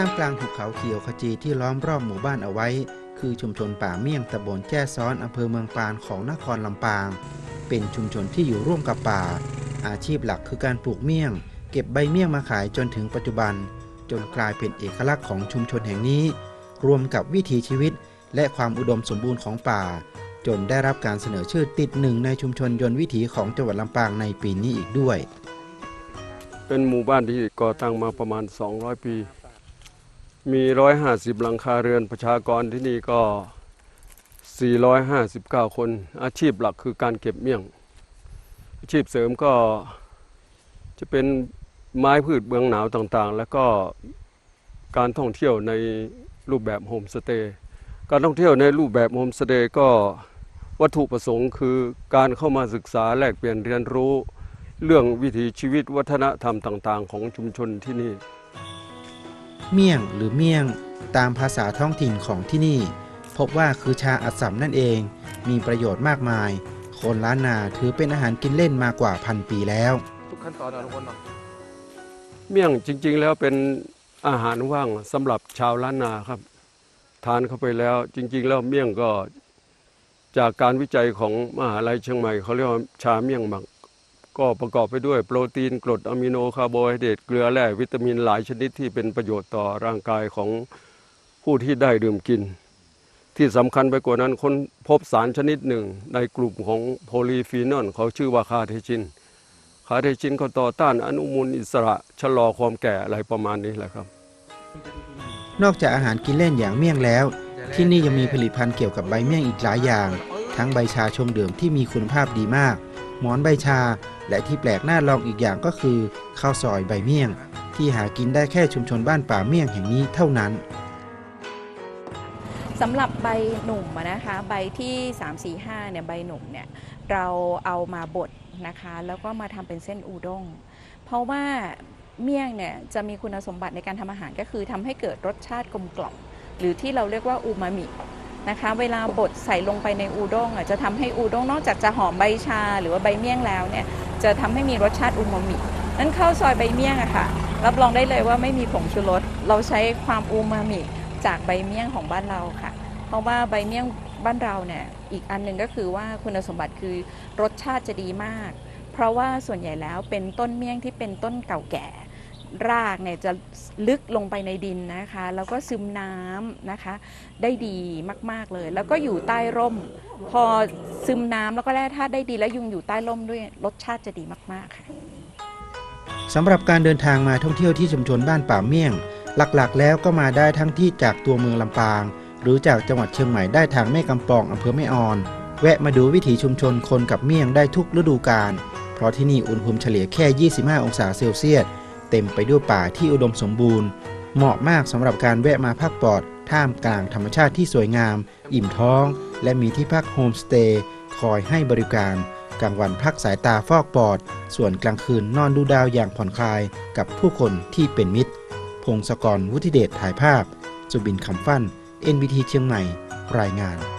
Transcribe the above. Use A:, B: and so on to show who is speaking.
A: ท่ามกลางหุบเขาเขียวขจีที่ล้อมรอบหมู่บ้านเอาไว้ คือชุมชนป่าเมี่ยงตำบลแจ้ซ้อนอำเภอเมืองปานของนครลำปาง เป็นชุมชนที่อยู่ร่วมกับป่า อาชีพหลักคือการปลูกเมี่ยง เก็บใบเมี่ยงมาขายจนถึงปัจจุบัน จนกลายเป็นเอกลักษณ์ของชุมชนแห่งนี้ รวมกับวิถีชีวิต และความอุดมสมบูรณ์ของป่า จนได้รับการเสนอชื่อติดหนึ่งในชุมชนยนต์วิถีของจังหวัดลำปางในปีนี้อีกด้วย
B: เป็นหมู่บ้านที่ก่อตั้งมาประมาณ 200 ปี มี150หลังคาเรือนประชากรที่นี่ก็ 459 คน อาชีพหลักคือการเก็บเมี่ยง อาชีพเสริมก็จะเป็นไม้พืชเบืองหนาวต่างๆ แล้วก็การท่องเที่ยวในรูปแบบโฮมสเตย์การท่องเที่ยวในรูปแบบโฮมสเตย์ก็วัตถุประสงค์คือการเข้ามาศึกษาแลกเปลี่ยนเรียนรู้ เรื่องวิถีชีวิตวัฒนธรรมต่าง ๆ ของชุมชนที่นี่
A: เมี่ยงหรือเมี่ยง ตามภาษาท้องถิ่นของที่นี่ พบว่าคือชาอัดสำนั่นเอง มีประโยชน์มากมาย คนล้านนาถือเป็นอาหารกินเล่นมากว่าพันปีแล้ว
C: ทุกขั้นตอนนะทุกคนเนาะ
B: เมี่ยงจริง ๆ แล้วเป็นอาหารว่างสำหรับชาวล้านนาครับ ทานเข้าไปแล้วจริง ๆ แล้วเมี่ยงก็จากการวิจัยของมหาลัยเชียงใหม่เขาเรียกว่าชาเมี่ยงหมั ก็ประกอบไปด้วยโปรตีนกรดอะมิโนคาร์โบไฮเดรตเกลือแร่วิตามินหลายชนิดที่เป็นประโยชน์ต่อร่างกายของผู้ที่ได้ดื่มกิน ที่สำคัญไปกว่านั้นค้นพบสารชนิดหนึ่งในกลุ่มของโพลีฟีนอลเขาชื่อว่าคาเทชิน คาเทชินก็ต่อต้านอนุมูลอิสระชะลอความแก่อะไรประมาณนี้แหละครับ
A: นอกจากอาหารกินเล่นอย่างเมี่ยงแล้ว ที่นี่ยังมีผลิตภัณฑ์เกี่ยวกับใบเมี่ยงอีกหลายอย่าง ทั้งใบชาชงเดิมที่มีคุณภาพดีมาก หมอนใบชา และที่แปลกน้าลองอีกอย่างก็คือข้าวซอยใบเมี่ยง ที่หากินได้แค่ชุมชนบ้านป่าเมี่ยงแห่งนี้เท่านั้น
D: สำหรับใบหนุ่มนะคะใบที่ 3 4 5เนี่ยใบหนุ่มเนี่ยเราเอามาบดนะคะแล้วก็มาทำเป็นเส้นอูด้ง เพราะว่าเมี่ยงเนี่ยจะมีคุณสมบัติในการทำอาหารก็คือทำให้เกิดรสชาติกลมกล่อมหรือที่เราเรียกว่าอูมามินะคะเวลาบดใส่ลงไปในอูด้งอะจะทำให้อูด้งนอกจากจะหอมใบชา หรือว่าใบเมี่ยงแล้วเนี่ย จะทำให้มีรสชาติอูมามินั้นข้าวซอยใบเมี่ยงอะค่ะ รับรองได้เลยว่าไม่มีผงชูรส เราใช้ความอูมามิจากใบเมี่ยงของบ้านเราค่ะ เพราะว่าใบเมี่ยงบ้านเราเนี่ยอีกอันหนึ่งก็คือว่าคุณสมบัติคือรสชาติจะดีมาก เพราะว่าส่วนใหญ่แล้วเป็นต้นเมี่ยงที่เป็นต้นเก่าแก่ รากเนี่ยจะลึกลงไปในดินนะคะ แล้วก็ซึมน้ำนะคะ ได้ดีมาก ๆเลย แล้วก็อยู่ใต้ร่ม พอซึมน้ำแล้วก็แร่ธาตุได้ดี แล้วยุงอยู่ใต้ร่มด้วยรสชาติจะดีมาก ๆ ค่ะ
A: สำหรับการเดินทางมาท่องเที่ยวที่ชุมชนบ้านป่าเมี่ยง หลักๆ แล้วก็มาได้ทั้งที่จากตัวเมืองลำปาง หรือจากจังหวัดเชียงใหม่ได้ทางแม่กำปองอำเภอแม่ออน แวะมาดูวิถีชุมชนคนกับเมี่ยงได้ทุกฤดูกาลเพราะที่นี่อุณหภูมิเฉลี่ยแค่ 25 องศาเซลเซียส เต็มไปด้วยป่าที่อุดมสมบูรณ์ เหมาะมากสำหรับการแวะมาพักปอด ท่ามกลางธรรมชาติที่สวยงาม อิ่มท้อง และมีที่พักโฮมสเตย์คอยให้บริการ กลางวันพักสายตาฟอกปอด ส่วนกลางคืนนอนดูดาวอย่างผ่อนคลายกับผู้คนที่เป็นมิตร พงศกรวุฒิเดชถ่ายภาพสุบินคำฟัน NBT เชียงใหม่ รายงาน